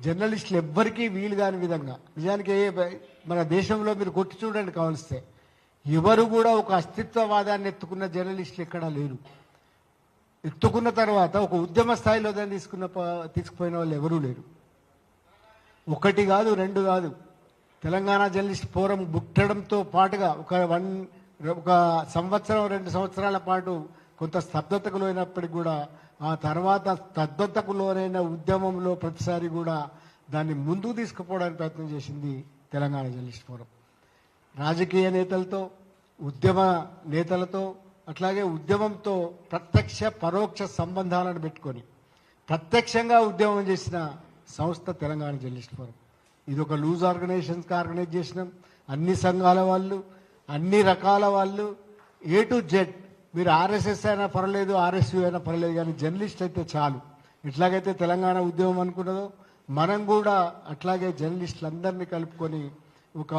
జర్నలిస్టులు ఎవ్వరికీ వీలు కాని విధంగా నిజానికి ఏ- మన దేశంలో మీరు కొట్టి చూడండి కావలిస్తే ఎవరు కూడా ఒక అస్తిత్వవాదాన్ని ఎత్తుకున్న జర్నలిస్టులు ఎక్కడా లేరు. ఎత్తుకున్న తర్వాత ఒక ఉద్యమ స్థాయిలో దాన్ని తీసుకున్న తీసుకుపోయిన వాళ్ళు ఎవరూ లేరు. ఒకటి కాదు రెండు కాదు. తెలంగాణ జర్నలిస్ట్ ఫోరం బుట్టడంతో పాటుగా ఒక వన్ ఒక సంవత్సరం రెండు సంవత్సరాల పాటు కొంత స్తబ్దతకు లోనప్పటికి కూడా ఆ తర్వాత స్తబ్దతకు లోనైన ఉద్యమంలో ప్రతిసారి కూడా దాన్ని ముందుకు తీసుకుపోవడానికి ప్రయత్నం చేసింది తెలంగాణ జర్నలిస్ట్ ఫోరం. రాజకీయ నేతలతో ఉద్యమ నేతలతో అట్లాగే ఉద్యమంతో ప్రత్యక్ష పరోక్ష సంబంధాలను పెట్టుకొని ప్రత్యక్షంగా ఉద్యమం చేసిన సంస్థ తెలంగాణ జర్నలిస్ట్ ఫోరం. ఇది ఒక లూజ్ ఆర్గనైజేషన్స్కి ఆర్గనైజ్ చేసినాం. అన్ని సంఘాల వాళ్ళు అన్ని రకాల వాళ్ళు ఏ టు జెడ్ మీరు ఆర్ఎస్ఎస్ అయినా పర్లేదు ఆర్ఎస్యూ అయినా పర్లేదు కానీ జర్నలిస్ట్ అయితే చాలు. ఎట్లాగైతే తెలంగాణ ఉద్యమం అనుకున్నదో మనం కూడా అట్లాగే జర్నలిస్టులందరినీ కలుపుకొని ఒక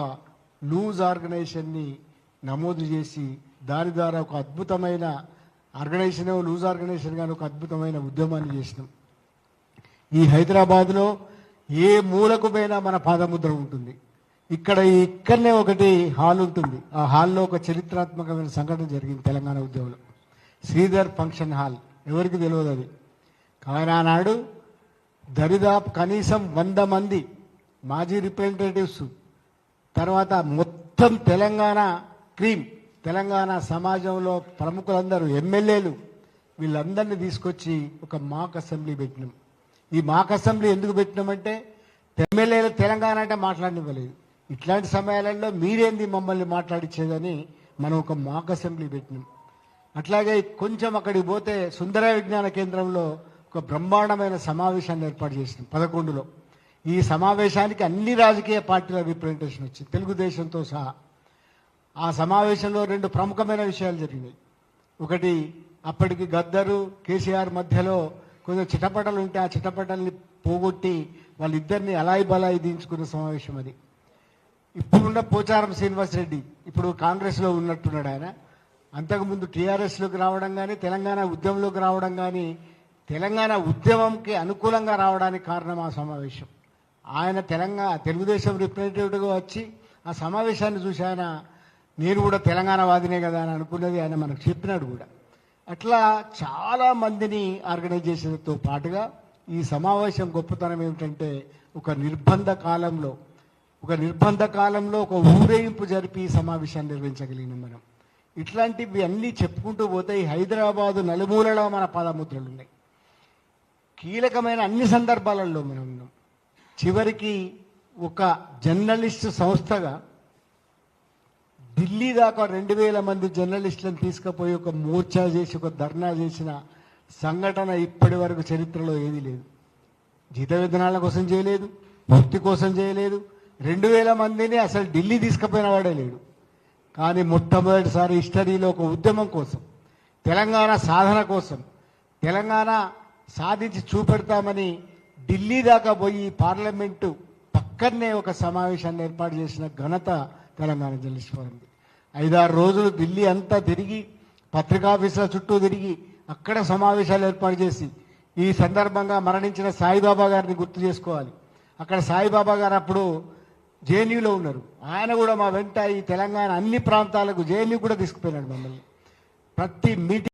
లూజ్ ఆర్గనైజేషన్ని నమోదు చేసి దాని ద్వారా ఒక అద్భుతమైన ఆర్గనైజేషన్ లూజ్ ఆర్గనైజేషన్ కానీ ఒక అద్భుతమైన ఉద్యమాన్ని చేసినాం. ఈ హైదరాబాద్లో ఏ మూలకు పోయినా మన పాదముద్ర ఉంటుంది. ఇక్కడ ఇక్కడనే ఒకటి హాల్ ఉంటుంది. ఆ హాల్లో ఒక చరిత్రాత్మకమైన సంఘటన జరిగింది తెలంగాణ ఉద్యమంలో. Sridhar function hall. ఎవరికి తెలియదు అది? కానీ ఆనాడు దరిదాపు కనీసం వంద మంది మాజీ రిప్రజెంటేటివ్స్ తర్వాత మొత్తం తెలంగాణ క్రీమ్ తెలంగాణ సమాజంలో ప్రముఖులందరూ ఎమ్మెల్యేలు వీళ్ళందరినీ తీసుకొచ్చి ఒక మాక్ అసెంబ్లీ పెట్టినాం. ఈ మాక్ అసెంబ్లీ ఎందుకు పెట్టినామంటే ఎమ్మెల్యేలు తెలంగాణ అంటే మాట్లాడనివ్వలేదు. ఇట్లాంటి సమయాలలో మీరేంది మమ్మల్ని మాట్లాడించేదని మనం ఒక మాక్ అసెంబ్లీ పెట్టినాం. అట్లాగే కొంచెం అక్కడికి పోతే సుందర విజ్ఞాన కేంద్రంలో ఒక బ్రహ్మాండమైన సమావేశాన్ని ఏర్పాటు చేసినాం పదకొండులో. ఈ సమావేశానికి అన్ని రాజకీయ పార్టీల రిప్రజెంటేషన్ వచ్చింది. తెలుగుదేశంతో సహా. ఆ సమావేశంలో రెండు ప్రముఖమైన విషయాలు జరిగినాయి. ఒకటి అప్పటికి గద్దరు కేసీఆర్ మధ్యలో కొంచెం చిటపటలు ఉంటే ఆ చిటపటల్ని పోగొట్టి వాళ్ళిద్దరిని అలాయి బలాయి దించుకున్న సమావేశం అది. ఇప్పుడున్న పోచారం శ్రీనివాస్ రెడ్డి ఇప్పుడు కాంగ్రెస్లో ఉన్నట్టున్నాడు ఆయన. అంతకుముందు టీఆర్ఎస్లోకి రావడం కానీ తెలంగాణ ఉద్యమంలోకి రావడం కానీ తెలంగాణ ఉద్యమంకి అనుకూలంగా రావడానికి కారణం ఆ సమావేశం. ఆయన తెలంగాణ తెలుగుదేశం రిప్రజెంటేటివ్గా వచ్చి ఆ సమావేశాన్ని చూసి ఆయన నేను కూడా తెలంగాణ వాదినే కదా అని అనుకున్నది ఆయన మనకు చెప్పినాడు కూడా. అట్లా చాలా మందిని ఆర్గనైజేషన్తో పాటుగా ఈ సమావేశం గొప్పతనం ఏమిటంటే ఒక నిర్బంధ కాలంలో ఒక నిర్బంధ కాలంలో ఒక ఊరేగింపు జరిపి ఈ సమావేశాన్ని నిర్వహించగలిగినాం మనం. ఇట్లాంటివి అన్నీ చెప్పుకుంటూ పోతే ఈ హైదరాబాదు నలుమూలలో మన పాదముద్రలు ఉన్నాయి. కీలకమైన అన్ని సందర్భాలలో మనం ఉన్నాం. చివరికి ఒక జర్నలిస్టు సంస్థగా ఢిల్లీ దాకా రెండు వేల మంది జర్నలిస్టులను తీసుకుపోయి ఒక మోర్చా చేసి ఒక ధర్నా చేసిన సంఘటన ఇప్పటి వరకు చరిత్రలో ఏదీ లేదు. జీత విధానాల కోసం చేయలేదు వృత్తి కోసం చేయలేదు రెండు వేల మందిని అసలు ఢిల్లీ తీసుకుపోయిన వాడే లేడు. కానీ మొట్టమొదటిసారి హిస్టరీలో ఒక ఉద్యమం కోసం తెలంగాణ సాధన కోసం తెలంగాణ సాధించి చూపెడతామని ఢిల్లీ దాకా పోయి పార్లమెంటు పక్కనే ఒక సమావేశాన్ని ఏర్పాటు చేసిన ఘనత తెలంగాణ జర్నలిస్ట్ ఐదారు రోజులు ఢిల్లీ అంతా తిరిగి పత్రికాఫీసుల చుట్టూ తిరిగి అక్కడ సమావేశాలు ఏర్పాటు చేసి ఈ సందర్భంగా మరణించిన సాయిబాబా గారిని గుర్తు చేసుకోవాలి. అక్కడ సాయిబాబా గారు అప్పుడు జేఎన్యూలో ఉన్నారు. ఆయన కూడా మా వెంట ఈ తెలంగాణ అన్ని ప్రాంతాలకు జేఎన్యూ కూడా తీసుకుపోయినాడు మమ్మల్ని. ప్రతి మీటింగ్